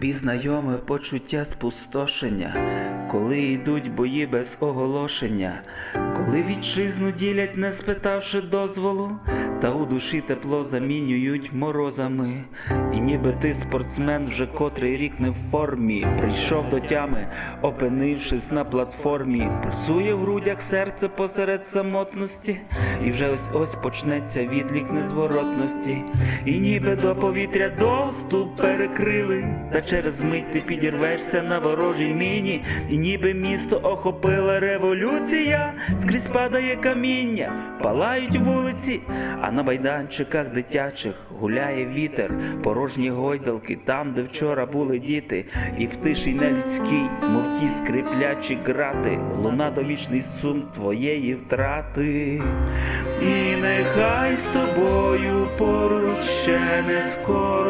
Тобі знайоме почуття спустошення, коли йдуть бої без оголошення, коли вітчизну ділять, не спитавши дозволу, та у душі тепло замінюють морозами. І ніби ти спортсмен вже котрий рік не в формі, прийшов до тями, опинившись на платформі, пульсує в грудях серце посеред самотності, і вже ось ось почнеться відлік незворотності, і ніби до повітря доступ перекрили, та через мить ти підірвешся на ворожій міні, і ніби місто охопила революція, скрізь падає каміння, палають вулиці, а на майданчиках дитячих гуляє вітер, порожні гойдалки, там, де вчора були діти, і в тиші нелюдській, мов ті скриплячі грати, луна довічний сум твоєї втрати. І нехай з тобою поруч ще не скоро